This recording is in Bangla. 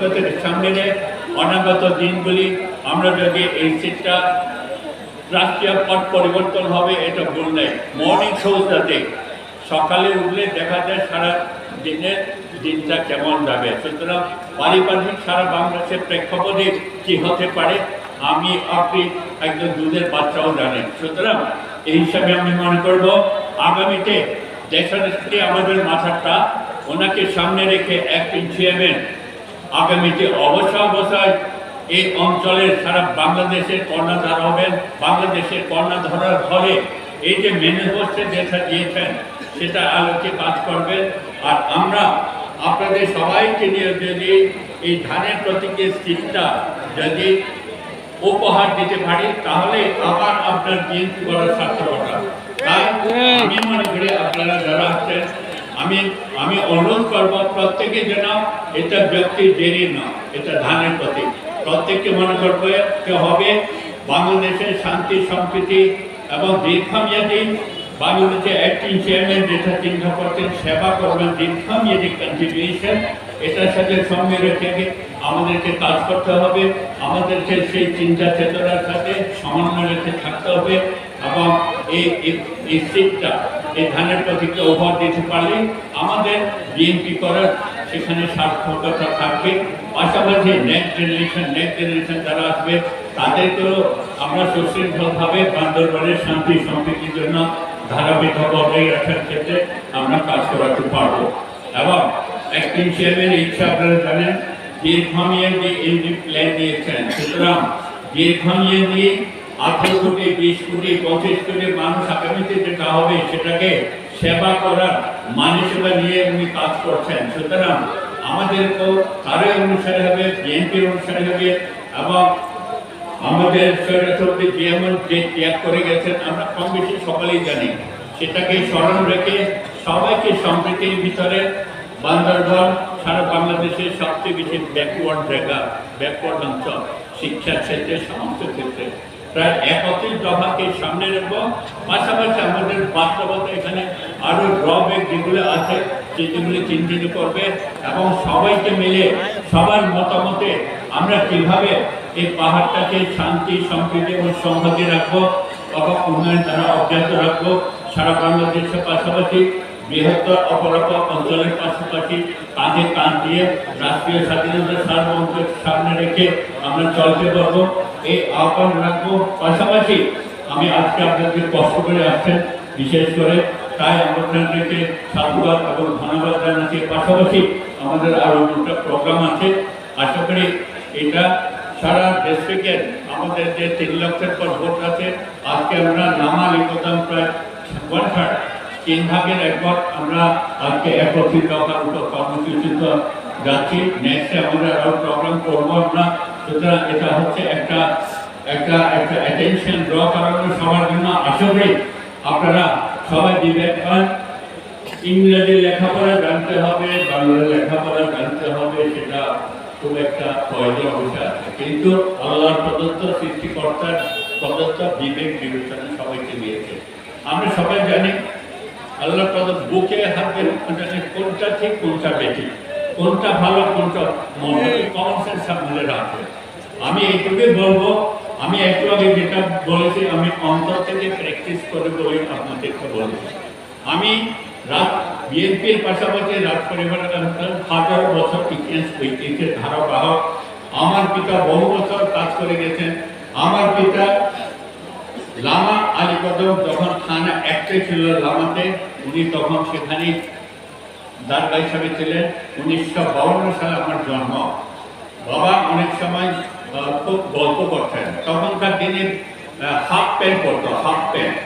মানসিকতাকে সামনে রেখে অনাগত দিনগুলি আমরা যদি এই সিটটা রাষ্ট্রীয় পথ পরিবর্তন হবে, এটা ভুল নেই মর্নিং শোজটাতে সকালে উঠলে দেখা যায় সারা দিনের দিনটা কেমন যাবে। সুতরাং পারিপার্শ্বিক সারা বাংলাদেশের প্রেক্ষাপটে কি হতে পারে, আমি আপনি একজন দুধের বাচ্চাও জানেন। সুতরাং এই হিসাবে আমি মনে করব, আগামীতে দেশনেত্রী আমাদের মাথাটা ওনাকে সামনে রেখে অ্যাক্টিং চেয়ারম্যান আগামীতে অবসর অবস্থায় এই অঞ্চলের সারা বাংলাদেশের কর্ণাধার হবেন। বাংলাদেশের কর্ণাধারার ফলে এই যে ম্যানিফেস্টো যেটা দিয়েছেন, সেটা আলোকে কাজ করবেন আর আমরা আপনাদের সবাইকে নিয়ে যদি এই ধানের প্রতীকের স্টিকটা যদি উপহার দিতে পারি, তাহলে আবার আপনার বিএনপি করার সার্থকতা তাই আমি মনে করি আপনারা যারা আছেন আমি আমি অনুরোধ করব প্রত্যেকে যেন এটা ব্যক্তির দেরি না, এটা ধানের প্রতি প্রত্যেককে মনে করবে হবে বাংলাদেশের শান্তি, সম্প্রীতি এবং দীর্ঘমেয়াদী বাংলাদেশের অ্যাক্টিং চেয়ারম্যান যেটা চিন্তা করছেন, সেবা করবেন, দীর্ঘমেয়াদী কন্ট্রিবিউশন এটার সাথে সঙ্গে রেখে আমাদেরকে কাজ করতে হবে, আমাদেরকে সেই চিন্তা চেতনার সাথে সমন্বয় রেখে থাকতে হবে এবং এই সিটটা এই ধানের প্রতীককে উপহার দিতে পারলে আমাদের বিএনপি করার সেখানে সার্থকতা থাকবে। পাশাপাশি নেক্সট জেনারেশন নেক্সট জেনারেশন যারা আসবে, তাদেরকেও আমরা সুশৃঙ্খলভাবে বান্দরবানের শান্তি সম্প্রীতির জন্য ধারাবাহিকতা বজায় রাখার ক্ষেত্রে আমরা কাজ করাতে পারব। এবং একদিন চেয়ারম্যান ইচ্ছা আপনারা জানেন দীর্ঘমেয়াদী এই প্ল্যান দিয়েছেন, সুতরাং দীর্ঘমেয়াদী আঠারো কোটি, বিশ কোটি, পঁচিশ কোটি মানুষ আগামীতে যেটা হবে সেটাকে সেবা করার মানে নিয়ে উনি কাজ করছেন। সুতরাং আমাদেরকেও তারই অনুসারে হবে, বিএনপির অনুসারে হবে এবং আমাদের সৈরাসব্দি যেমন যে ত্যাগ করে গেছেন, আমরা কম বেশি সকলেই জানি। সেটাকে স্মরণ রেখে সবাইকে সম্প্রীতির ভিতরে বান্দরবান, সারা বাংলাদেশের সবচেয়ে বেশি ব্যাকওয়ার্ড জায়গা ব্যাকওয়ার্ড অঞ্চল, শিক্ষার ক্ষেত্রে সমস্ত ক্ষেত্রে। প্রায় একত্রিশ দফাকে সামনে রাখব পাশাপাশি আমাদের বাস্তবতা এখানে আরও ড্রব্যাক যেগুলো আছে সেগুলি চিহ্নিত করবে এবং সবাইকে মিলে সবার মতামতে আমরা কীভাবে এই পাহাড়টাকে শান্তি সম্প্রীতি এবং সংহতি রাখব এবং উন্নয়ন দ্বারা অব্যাহত রাখব। সারা বাংলাদেশের পাশাপাশি বৃহত্তর অপরাপর অঞ্চলের পাশাপাশি কাঁধে কাঁধ দিয়ে রাষ্ট্রীয় স্বাধীনতা সার্বভৌমকে সামনে রেখে আমরা চলতে পারব। এই আহ্বান রাখব। পাশাপাশি আমি আজকে আপনাদের কষ্ট করে আসছেন, বিশেষ করে তাই আপনাদেরকে সাধুবাদ এবং ধন্যবাদ জানাচ্ছি। পাশাপাশি আমাদের আরও দুটো প্রোগ্রাম আছে। আশা করি এটা সারা ডিস্ট্রিক্টের আমাদের যে তিন লক্ষের পর ভোট আছে, আজকে আমরা নামা লিখতাম প্রায় তিন ভাগের একবার আমরা আজকে একত্রিত কর্মসূচিতে যাচ্ছি। নেক্সটে আমরা আরও প্রোগ্রাম করব আমরা। সুতরাং এটা হচ্ছে একটা একটা একটা অ্যাটেনশন ড্র করানো সবার জন্য আশা করি আপনারা সবাই দিবেন কারণ ইংরেজি লেখাপড়া জানতে হবে, বাংলা লেখাপড়া জানতে হবে, সেটা খুব একটা প্রয়োজন বিষয় কিন্তু আল্লাহর প্রদত্ত সৃষ্টিকর্তার প্রদত্ত বিবেক বিবেচনা সবাইকে দিয়েছে। আমরা সবাই জানি, আল্লাহ প্রদত্ত বুকে হাতে কোনটা ঠিক, কোনটা বেঠিক। কোনটা ভালো, কোনটা মন্দ কমন সেন্স আমাদের রাখে আমি এইটুকুই বলব, আমি একটু আগে যেটা বলেছি, আমি অন্তর থেকে প্র্যাকটিস করে বলে আপনাদেরকে বলব। আমি রাত, বিএনপির পাশাপাশি রাজ পরিবারের হাজার বছর ইতিহাস ঐতিহ্যের ধারাবাহক। আমার পিতা বহু বছর কাজ করে গেছেন। আমার পিতা লামা আলী কদম যখন থানা একটে ছিল লামাতে, উনি তখন সেখানে দারগা হিসাবে ছিলেন। উনিশশো সালে আমার জন্ম। বাবা অনেক সময় খুব গল্প করতেন। তখনকার দিনে হাফ প্যান্ট পরতো, হাফ প্যান্ট।